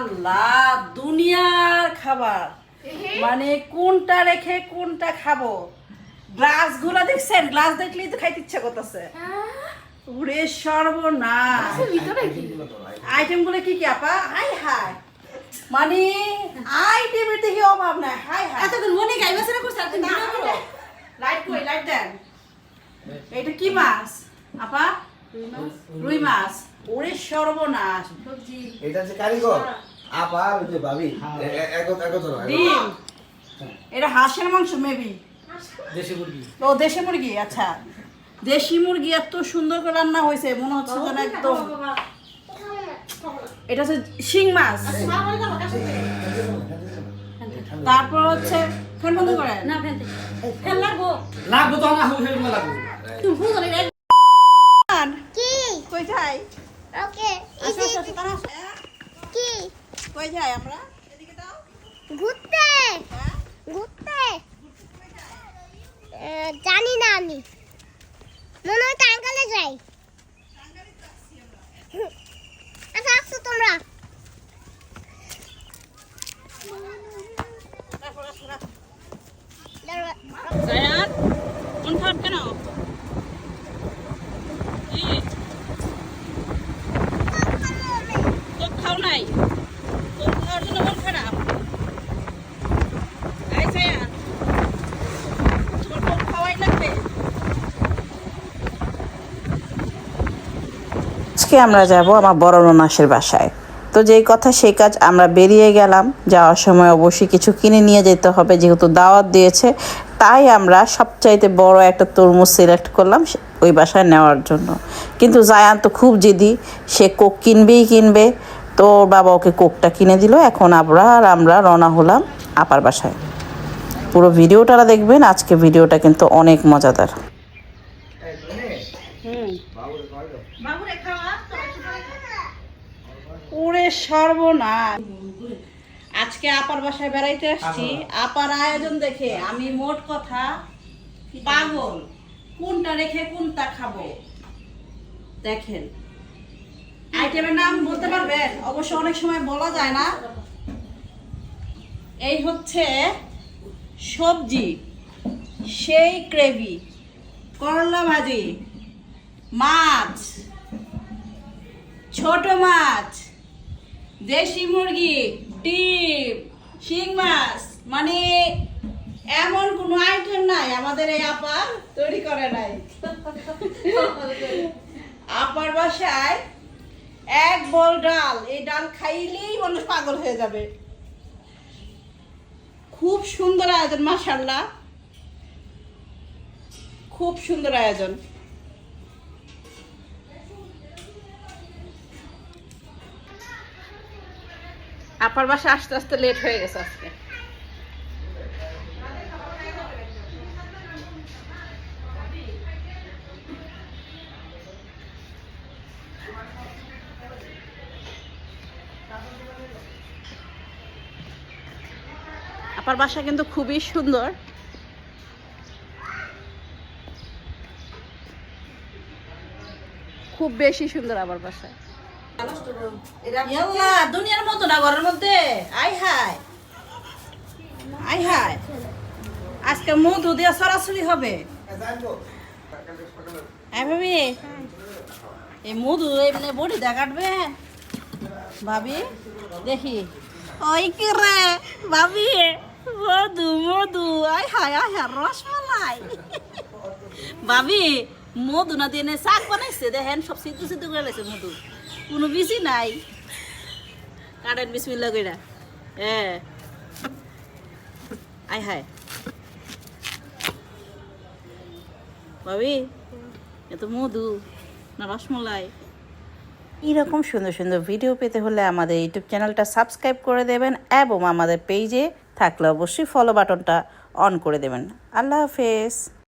আল্লাহ দুনিয়ার খাবার। মানে কোনটা রেখে কোনটা খাব? গ্লাসগুলা দেখছেন? গ্লাস দেখলেই তো খাইতে ইচ্ছা করতেছে। উড়ে সর্বনাশ। আইটেমগুলো কি? কি আপা? হাই হাই। মানে আইটেমের দেখি অভাব নাই। হাই হাই। এতক্ষণ মনে গাইবা সেরা করছে আর না, ভিডিও করো। লাইট কই? লাইট দেন। এটা কি মাছ? আপা? রুই মাছ। ওরে সর্বনাশ। এটা হচ্ছে কারিগর। আপা ওই যে ভাবি এ- এ- একত একত ধরো, একত। ডিম। এটা হাঁসের মাংস মেবি দেশি মুরগি। ও দেশি মুরগি আচ্ছা। দেশি মুরগি এত সুন্দর করে রান্না হয়েছে মনে হচ্ছে যেন একদম এটা হচ্ছে শিং মাছ। তারপর হচ্ছে ফ্যান বন্ধ করে। না ফেল লাগবো। লাগবো তো আমার হুসেন লাগবো। তুমি ভুল করে কি? কই যাই? ওকে আসো আসো আসো, তারা আসো। কি কই যাই আমরা? এদিকে দাও। ঘুরতে। হ্যাঁ? ঘুরতে। জানি না আমি। মনে হয় টাঙ্গালে যাই। আচ্ছা আসছো তোমরা। কেন? কি কোক খাও নাই কোক খাওয়ার জন্য মন খারাপ এই জায়ান তোমার কোক খাওয়াই লাগবে আজকে আমরা যাব আমার বড় ননাসের বাসায়। তো যেই কথা সেই কাজ আমরা বেরিয়ে গেলাম। যাওয়ার সময় অবশ্যই কিছু কিনে নিয়ে যেতে হবে, যেহেতু দাওয়াত দিয়েছে। তাই আমরা সবচাইতে বড় একটা তরমুজ সিলেক্ট করলাম ওই বাসায় নেওয়ার জন্য। কিন্তু জায়ান তো খুব জেদি। সে কোক কিনবেই কিনবে। তো ওর বাবা ওকে কোকটা কিনে দিল। এখন আমরা আর আমরা রওনা হলাম আপার বাসায়। পুরো ভিডিওটা দেখবেন। আজকে ভিডিওটা কিন্তু অনেক মজাদার। ওরে সর্বনাশ। আজকে আপার বাসায় বেড়াইতে আসছি। আপার আয়োজন দেখে আমি মোট কথা পাগল। কোনটা রেখে কোনটা খাব? দেখেন। আইটেমের নাম বলতে পারবেন? অবশ্য অনেক সময় বলা যায় না। এই হচ্ছে সবজি, সেই গ্রেভি। করলা ভাজি, মাছ, ছোট মাছ, দেশি মুরগি, ডিম, শিং মাছ মানে এমন কোনো আইটেম নাই, আমাদের এই আপার তৈরি করে নাই। আপার বাসায় এক বল ডাল, এই ডাল খাইলেই মানুষ পাগল হয়ে যাবে। খুব সুন্দর আয়োজন মাশাল্লাহ খুব সুন্দর আয়োজন। আপার বাসা আস্তে আস্তে লেট হয়ে গেছে আজকে। আপার বাসা কিন্তু খুবই সুন্দর। খুব বেশি সুন্দর আবার বাসায়। দুনিয়ার মতো না ঘরের মধ্যে। আই হাই আই হাই আজকে মধু দিয়ে সরাসরি হবে। হ্যাঁ ভাবি। এই মধু এমনি বডি দিয়ে কাটবে। ভাবি, দেখি। ওই কি রে? ভাবি, মধু মধু। আই হাই আই হাই রসমালাই। ভাবি মধু না দিয়ে শাক বানাইছে? দেখেন, সব সিদ্ধ সিদ্ধ করে লাগছে মধু। কোনো বিসি নাই। কাটেন বিসমিল্লা কইরা। হ্যাঁ আয় হায়। ভাবি এত মধু না রসমলাই। এরকম সুন্দর সুন্দর ভিডিও পেতে হলে আমাদের ইউটিউব চ্যানেলটা সাবস্ক্রাইব করে দেবেন এবং আমাদের পেজে থাকলে অবশ্যই ফলো বাটনটা অন করে দেবেন। আল্লাহ হাফেজ।